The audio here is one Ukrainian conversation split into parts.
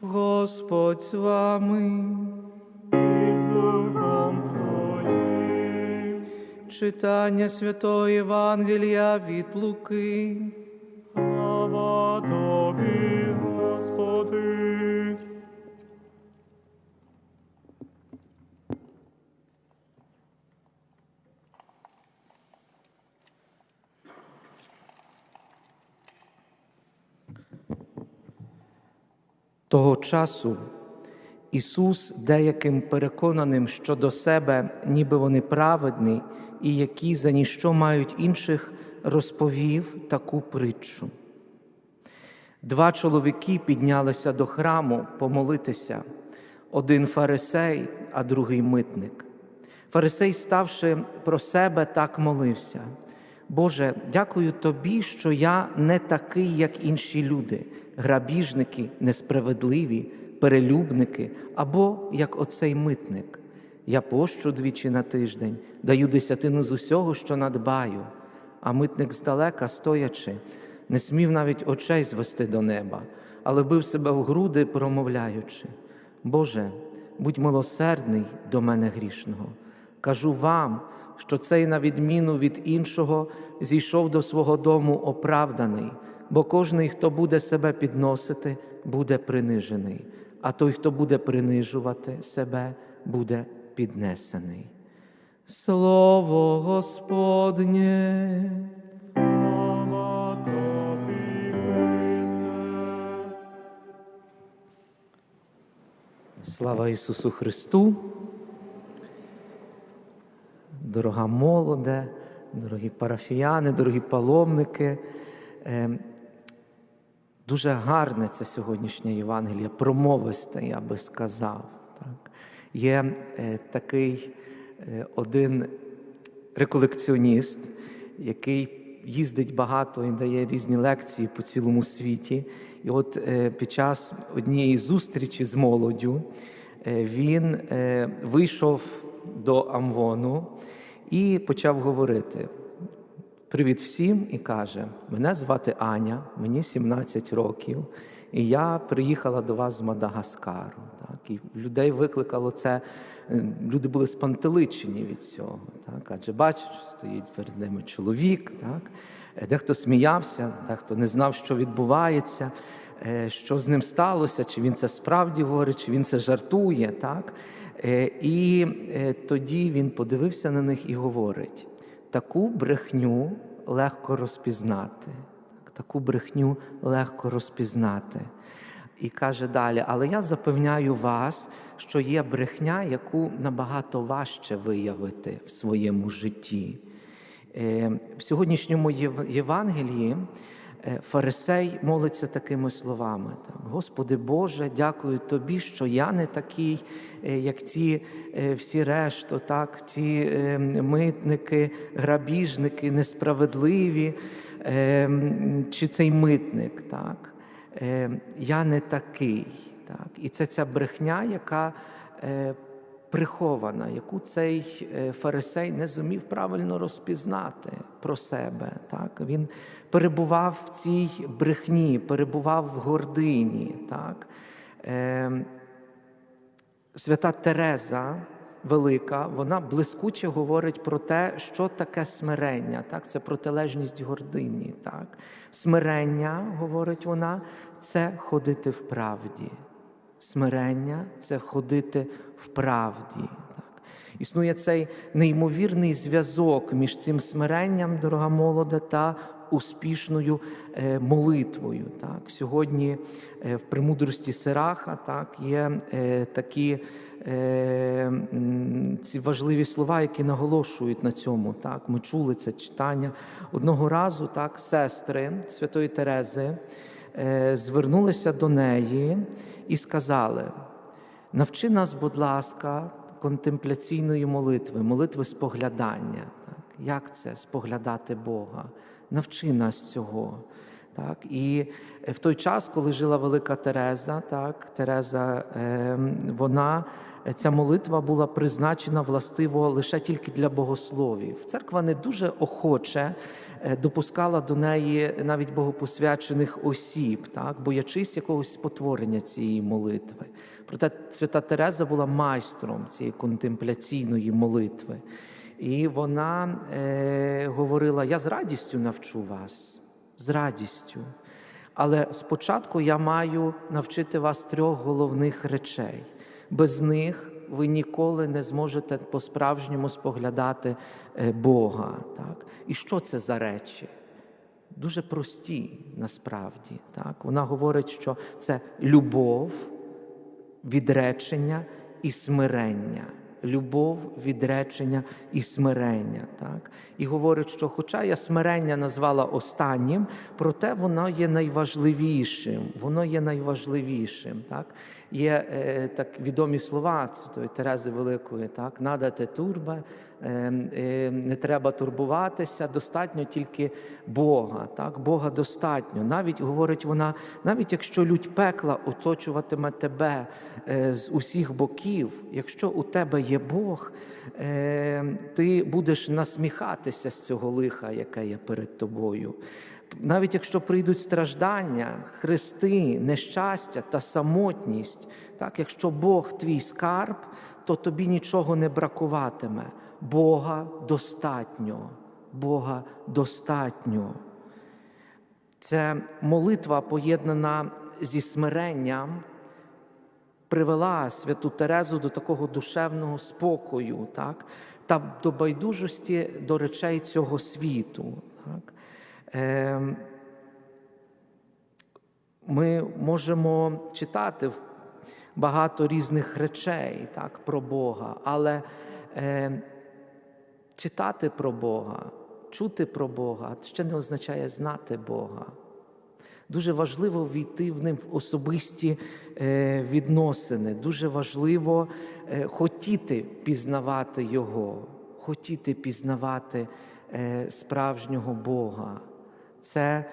Господь з вами. і з Духом Твоїм. Читання Святої Євангелія від Луки. Часу Ісус деяким переконаним щодо себе, ніби вони праведні, і які за ніщо мають інших, розповів таку притчу. Два чоловіки піднялися до храму помолитися, один фарисей, а другий митник. Фарисей, ставши про себе, так молився. Боже, дякую Тобі, що я не такий, як інші люди, грабіжники, несправедливі, перелюбники або як оцей митник. Я пощу двічі на тиждень, даю десятину з усього, що надбаю, а митник здалека, стоячи, не смів навіть очей звести до неба, але бив себе в груди, промовляючи: Боже, будь милосердний до мене грішного. Кажу вам, що цей, на відміну від іншого, зійшов до свого дому оправданий, бо кожний, хто буде себе підносити, буде принижений, а той, хто буде принижувати себе, буде піднесений. Слово Господнє. Слава Ісусу Христу. Дорога молоде, дорогі парафіяни, дорогі паломники. Е, Дуже гарне це сьогоднішнє Євангеліє, промовисте, я би сказав. Так. Є е, такий е, один реколекціоніст, який їздить багато і дає різні лекції по цілому світі. І от е, під час однієї зустрічі з молоддю він вийшов до Амвону і почав говорити. Привіт всім і каже: Мене звати Аня, мені 17 років, і я приїхала до вас з Мадагаскару. Так, і людей викликало це. е, Люди були спантеличені від цього. Так, адже бачиш, стоїть перед ними чоловік. Так, Е, дехто сміявся, дехто не знав, що відбувається, е, що з ним сталося, чи він це справді говорить, чи він це жартує. Так? Е, І е, тоді він подивився на них і говорить: таку брехню легко розпізнати. Таку брехню легко розпізнати. І каже далі: але я запевняю вас, що є брехня, яку набагато важче виявити в своєму житті. Е, В сьогоднішньому Євангелії фарисей молиться такими словами: Господи Боже, дякую Тобі, що я не такий, е, як ці е, всі решта, так, е, митники, грабіжники, несправедливі, е, чи цей митник. Так. Е, Я не такий. Так. І це ця брехня, яка е, прихована, яку цей е, фарисей не зумів правильно розпізнати про себе. Так? Він перебував в цій брехні, перебував в гордині. Так? Е, Свята Тереза Велика, вона блискуче говорить про те, що таке смирення. Так? Це протилежність гордині. Так? Смирення, говорить вона, це ходити в правді. Смирення це ходити в правді. Так. Існує цей неймовірний зв'язок між цим смиренням, дорога молода, та успішною е, молитвою. Так. Сьогодні е, в премудрості Сираха так, є е, такі ці важливі слова, які наголошують на цьому. Так. Ми чули це читання. Одного разу так, сестри Святої Терези звернулися до неї і сказали: навчи нас, будь ласка, контемпляційної молитви, молитви споглядання. Так? Як це споглядати Бога? Навчи нас цього. Так? І е, в той час, коли жила велика Тереза, так, Тереза, ем, вона, е, ця молитва була призначена властиво лише тільки для богословів. Церква не дуже охоче е, допускала до неї навіть богопосвячених осіб, так, боячись якогось спотворення цієї молитви. Проте свята Тереза була майстром цієї контемпляційної молитви. І вона е, говорила: Я з радістю навчу вас, з радістю. Але спочатку я маю навчити вас трьох головних речей. Без них ви ніколи не зможете по-справжньому споглядати е, Бога. Так? І що це за речі? Дуже прості насправді. Так? Вона говорить, що це любов, відречення і смирення. Любов, відречення і смирення. Так? І говорить, що, хоча я смирення назвала останнім, проте воно є найважливішим. Воно є найважливішим. Так? Є е, так відомі слова Терези Великої, так? надате турбе, не треба турбуватися, достатньо тільки Бога. Так? Бога достатньо. Навіть говорить вона, навіть якщо лють пекла оточуватиме тебе е, з усіх боків, якщо у тебе є Бог, е, ти будеш насміхатися з цього лиха, яке є перед тобою. Навіть якщо прийдуть страждання, хрести, нещастя та самотність, так, якщо Бог твій скарб, то тобі нічого не бракуватиме. Бога достатньо. Бога достатньо. Це молитва, поєднана зі смиренням, привела святу Терезу до такого душевного спокою, так? та до байдужості до речей цього світу. Так? Ем, Ми можемо читати багато різних речей так, про Бога, але е, читати про Бога, чути про Бога ще не означає знати Бога. Дуже важливо війти в ним в особисті е, відносини. Дуже важливо е, хотіти пізнавати Його, хотіти пізнавати е, справжнього Бога. Це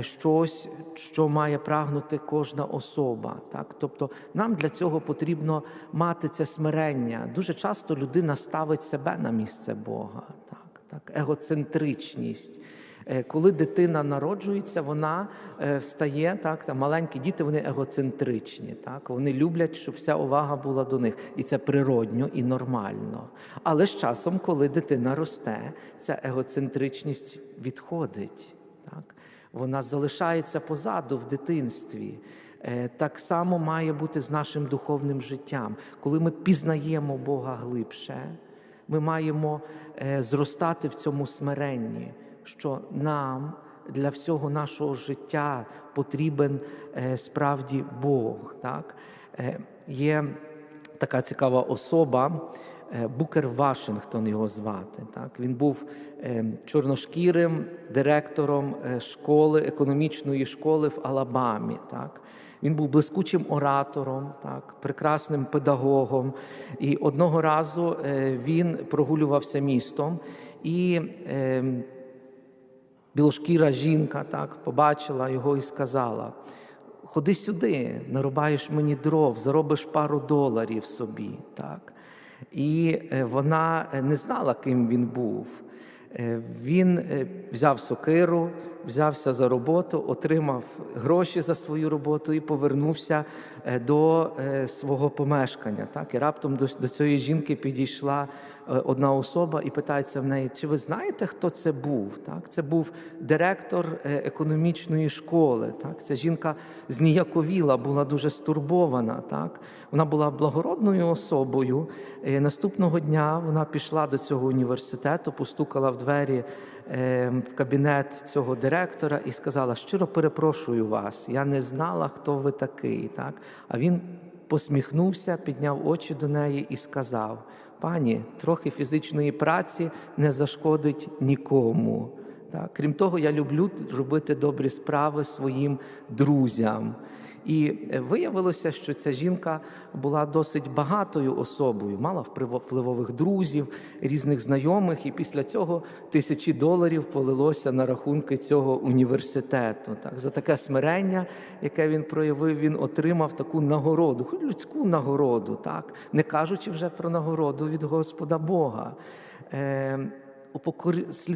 щось, що має прагнути кожна особа. Так? Тобто нам для цього потрібно мати це смирення. Дуже часто людина ставить себе на місце Бога. Так? Так? Егоцентричність. Е, Коли дитина народжується, вона е, встає так. Та маленькі діти вони егоцентричні. Так вони люблять, щоб вся увага була до них, і це природньо і нормально. Але з часом, коли дитина росте, ця егоцентричність відходить. Так вона залишається позаду в дитинстві. Е, Так само має бути з нашим духовним життям. Коли ми пізнаємо Бога глибше, ми маємо е, зростати в цьому смиренні, що нам для всього нашого життя потрібен е, справді Бог. Так? Є така цікава особа. Букер Вашингтон його звати. Так? Він був чорношкірим директором е, школи, економічної школи в Алабамі. Так? Він був блискучим оратором, так, прекрасним педагогом. І одного разу е, він прогулювався містом, і е, білошкіра жінка так, побачила його і сказала: Ходи сюди, нарубаєш мені дров, заробиш пару доларів собі. Так. І е, вона е, не знала, ким він був. Е, Він е, взяв сокиру, взявся за роботу, отримав гроші за свою роботу і повернувся е, до е, свого помешкання. Так? І раптом до, до цієї жінки підійшла е, одна особа і питається в неї: чи ви знаєте, хто це був? Так? Це був директор економічної школи. Так? Ця жінка зніяковіла, була дуже стурбована. Так? Вона була благородною особою. Наступного дня вона пішла до цього університету, постукала в двері в кабінет цього директора і сказала: щиро перепрошую вас, я не знала, хто ви такий. Так? А він посміхнувся, підняв очі до неї і сказав: Пані, трохи фізичної праці не зашкодить нікому. Так? Крім того, я люблю робити добрі справи своїм друзям. І е, виявилося, що ця жінка була досить багатою особою, мала впливо- впливових друзів, різних знайомих, і після цього тисячі доларів полилося на рахунки цього університету. Так, за таке смирення, яке він проявив, він отримав таку нагороду, людську нагороду, так, не кажучи вже про нагороду від Господа Бога. Е, слід-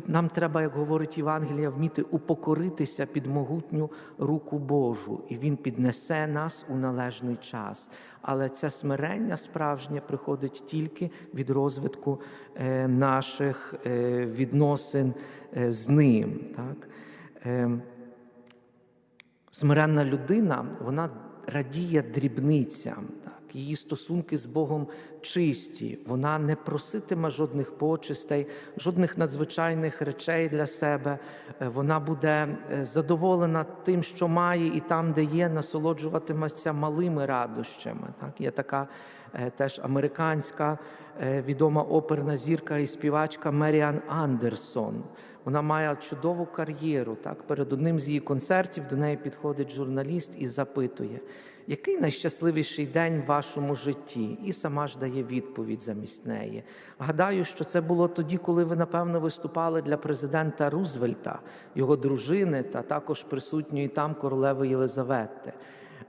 Нам треба, як говорить Євангелія, вміти упокоритися під могутню руку Божу, і Він піднесе нас у належний час. Але це смирення справжнє приходить тільки від розвитку е, наших е, відносин е, з ним. Так? Смиренна людина, вона радіє дрібницям. Так? Її стосунки з Богом чисті. Вона не проситиме жодних почестей, жодних надзвичайних речей для себе. Е, Вона буде е, задоволена тим, що має, і там, де є, насолоджуватиметься малими радощами. Так? Є така е, теж американська відома оперна зірка і співачка Меріан Андерсон. Вона має чудову кар'єру. Так, перед одним з її концертів до неї підходить журналіст і запитує, який найщасливіший день в вашому житті? І сама ж дає відповідь замість неї. Гадаю, що це було тоді, коли ви, напевно, виступали для президента Рузвельта, його дружини та також присутньої там королеви Єлизавети.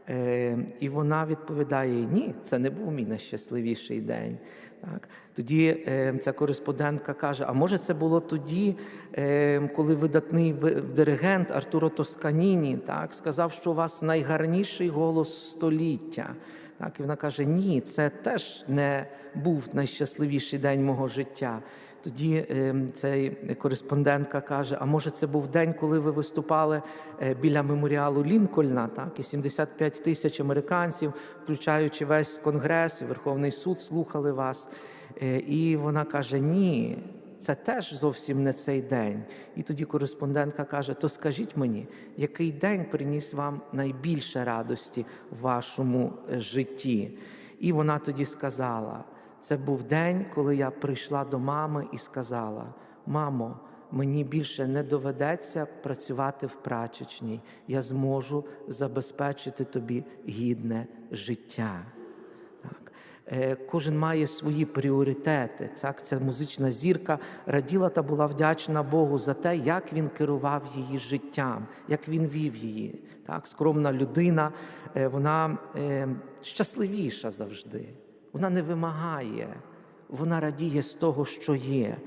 Е, і вона відповідає: ні, це не був мій найщасливіший день. Так. Тоді е, ця кореспондентка каже: а може, це було тоді, е, коли видатний ви- диригент Артуро Тосканіні так, сказав, що у вас найгарніший голос століття. Так, і вона каже: Ні, це теж не був найщасливіший день мого життя. Тоді е, цей кореспондентка каже: А може, це був день, коли ви виступали е, біля меморіалу Лінкольна, так і 75 тисяч американців, включаючи весь конгрес і Верховний суд, слухали вас. Е, І вона каже: Ні, це теж зовсім не цей день. І тоді кореспондентка каже: То скажіть мені, який день приніс вам найбільше радості в вашому е, житті? І вона тоді сказала: це був день, коли я прийшла до мами і сказала: Мамо, мені більше не доведеться працювати в прачечній, я зможу забезпечити тобі гідне життя. Е, Кожен має свої пріоритети. Так, ця музична зірка раділа та була вдячна Богу за те, як він керував її життям, як він вів її. Так, скромна людина, е, вона е, щасливіша завжди. Вона не вимагає, вона радіє з того, що є.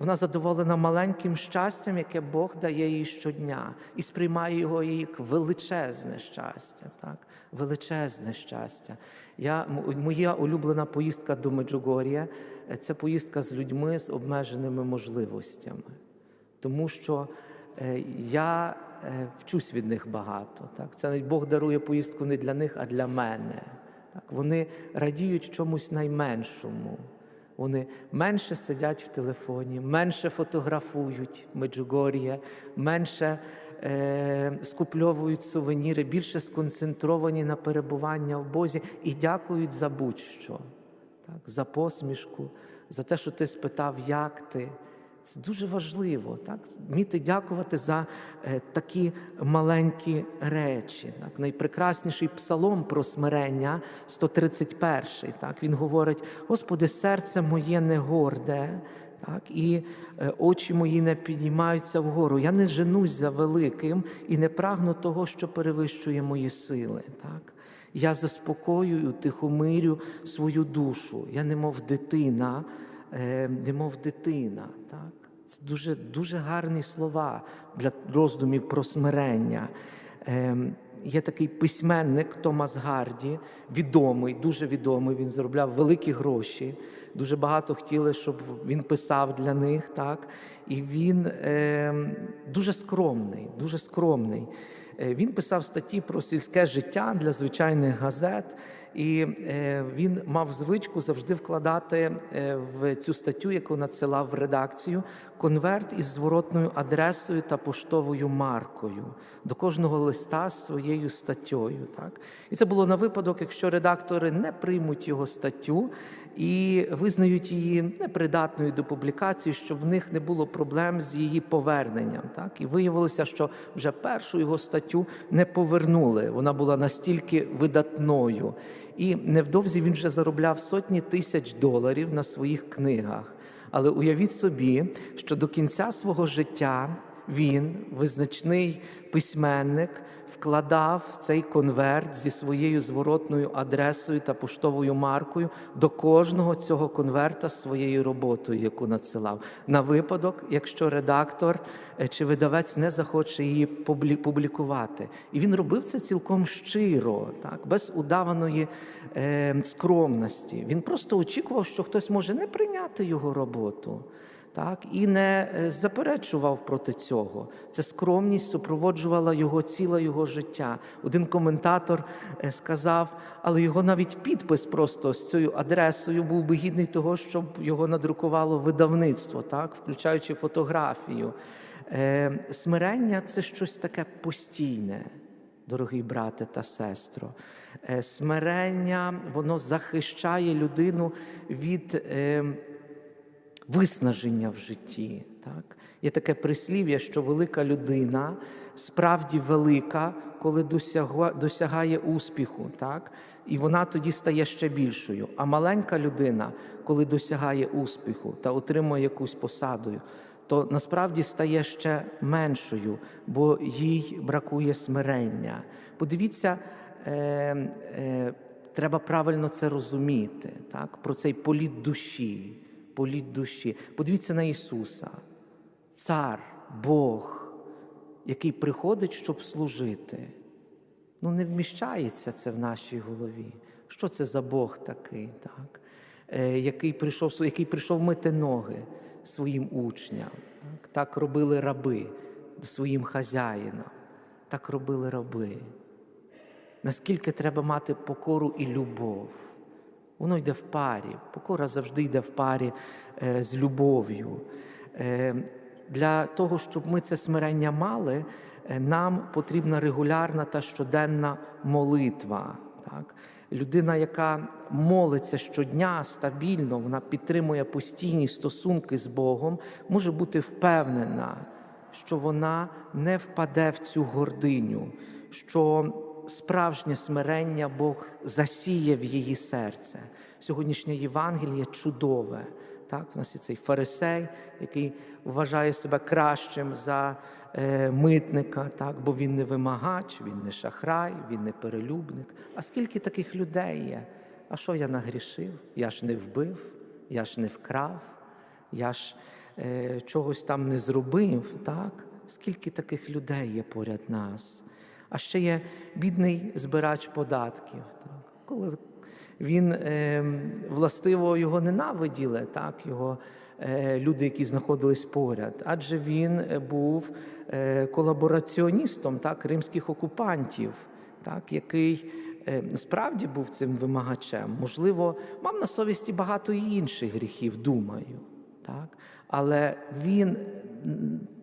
Вона задоволена маленьким щастям, яке Бог дає їй щодня, і сприймає його як величезне щастя. Так? Величезне щастя. Я, моя улюблена поїздка до Меджугор'я – це поїздка з людьми з обмеженими можливостями. Тому що е, я е, вчусь від них багато. Так? Це Бог дарує поїздку не для них, а для мене. Так? Вони радіють чомусь найменшому. Вони менше сидять в телефоні, менше фотографують Меджугор'я, менше е, скупльовують сувеніри, більше сконцентровані на перебування в Бозі і дякують за будь-що, так, за посмішку, за те, що ти спитав, як ти. Це дуже важливо, так? вміти дякувати за е, такі маленькі речі. Так? Найпрекрасніший псалом про смирення, 131. Так? Він говорить: Господи, серце моє не горде, так? і е, очі мої не підіймаються вгору. Я не женусь за великим і не прагну того, що перевищує мої сили. Так? Я заспокоюю, тихомирю свою душу. Я немов дитина, немов дитина. Так? Це дуже, дуже гарні слова для роздумів про смирення. Ем, Є такий письменник Томас Гарді, відомий, дуже відомий. Він заробляв великі гроші. Дуже багато хотіли, щоб він писав для них. Так? І він ем, дуже скромний, дуже скромний. Е, Він писав статті про сільське життя для звичайних газет. І е, він мав звичку завжди вкладати е, в цю статтю, яку надсилав в редакцію, конверт із зворотною адресою та поштовою маркою до кожного листа з своєю статтєю. Так? І це було на випадок, якщо редактори не приймуть його статтю і визнають її непридатною до публікації, щоб в них не було проблем з її поверненням. Так? І виявилося, що вже першу його статтю не повернули. Вона була настільки видатною. І невдовзі він вже заробляв сотні тисяч доларів на своїх книгах. Але уявіть собі, що до кінця свого життя він, визначний письменник, вкладав цей конверт зі своєю зворотною адресою та поштовою маркою до кожного цього конверта своєю роботою, яку надсилав, на випадок, якщо редактор е, чи видавець не захоче її публі- публікувати. І він робив це цілком щиро, так, без удаваної е, скромності. Він просто очікував, що хтось може не прийняти його роботу так, і не е, заперечував проти цього. Ця скромність супроводжувала його ціле його життя. Один коментатор е, сказав, але його навіть підпис просто з цією адресою був би гідний того, щоб його надрукувало видавництво, так, включаючи фотографію. Е, Смирення це щось таке постійне. Дорогий брате та сестро, смирення воно захищає людину від е, виснаження в житті. Так? Є таке прислів'я, що велика людина справді велика, коли досягає успіху, так? і вона тоді стає ще більшою. А маленька людина, коли досягає успіху та отримує якусь посаду, то насправді стає ще меншою, бо їй бракує смирення. Подивіться, е, е, треба правильно це розуміти, так? про цей політ душі політ душі. Подивіться на Ісуса, Цар, Бог, який приходить, щоб служити. Ну, не вміщається це в нашій голові. Що це за Бог такий, так? Е, який, прийшов, який прийшов мити ноги своїм учням. Так, так робили раби своїм хазяїнам. Так робили раби. Наскільки треба мати покору і любов? Воно йде в парі. Покора завжди йде в парі е, з любов'ю. Е, для того, щоб ми це смирення мали, е, нам потрібна регулярна та щоденна молитва. Так? Людина, яка молиться щодня стабільно, вона підтримує постійні стосунки з Богом, може бути впевнена, що вона не впаде в цю гординю, що справжнє смирення Бог засіє в її серце. Сьогоднішнє Євангеліє чудове. Так, в нас є цей фарисей, який вважає себе кращим за е, митника, так, бо він не вимагач, він не шахрай, він не перелюбник. А скільки таких людей є? А що я нагрішив? Я ж не вбив, я ж не вкрав, я ж е, чогось там не зробив. Так? Скільки таких людей є поряд нас? А ще є бідний збирач податків. Так? Коли він е, властиво його ненавиділи, так, його е, люди, які знаходились поряд, адже він е, був е, колабораціоністом так, римських окупантів, так, який е, справді був цим вимагачем. Можливо, мав на совісті багато і інших гріхів, думаю. Так? Але він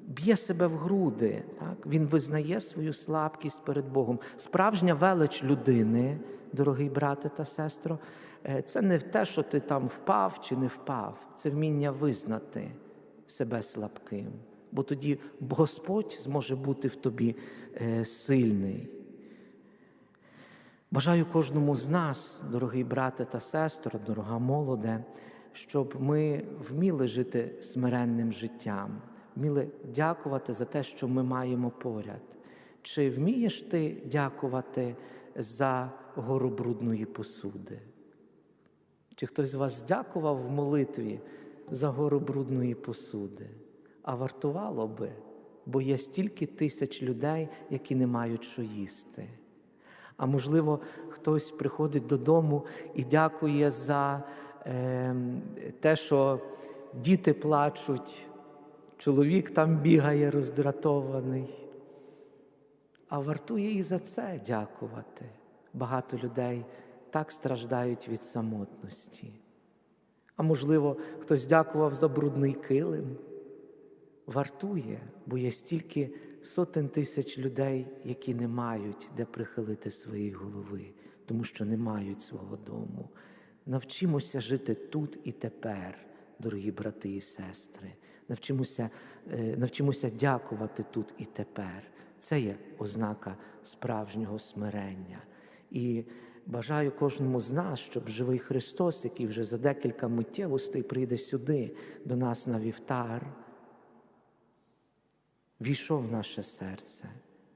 б'є себе в груди, так? він визнає свою слабкість перед Богом. Справжня велич людини, дорогий брате та сестро, е, це не те, що ти там впав чи не впав, це вміння визнати себе слабким. Бо тоді Господь зможе бути в тобі е, сильний. Бажаю кожному з нас, дорогий брате та сестро, дорога молоде, щоб ми вміли жити смиренним життям, вміли дякувати за те, що ми маємо поряд. Чи вмієш ти дякувати за гору брудної посуди? Чи хтось з вас дякував в молитві за гору брудної посуди? А вартувало би, бо є стільки тисяч людей, які не мають що їсти. А можливо, хтось приходить додому і дякує за е, те, що діти плачуть, чоловік там бігає роздратований. А вартує і за це дякувати. Багато людей так страждають від самотності. А можливо, хтось дякував за брудний килим. Вартує, бо є стільки сотень тисяч людей, які не мають де прихилити свої голови, тому що не мають свого дому. Навчимося жити тут і тепер, дорогі брати і сестри. Навчимося, е, навчимося дякувати тут і тепер. Це є ознака справжнього смирення. І бажаю кожному з нас, щоб живий Христос, який вже за декілька миттєвостей прийде сюди, до нас на вівтар, війшов в наше серце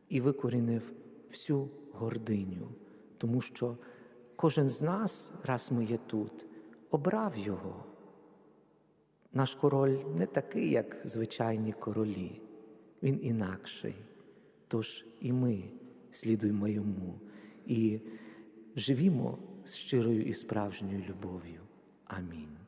і викорінив всю гординю, тому що кожен з нас, раз ми є тут, обрав його. Наш король не такий, як звичайні королі, він інакший. Тож і ми слідуємо йому і живімо з щирою і справжньою любов'ю. Амінь.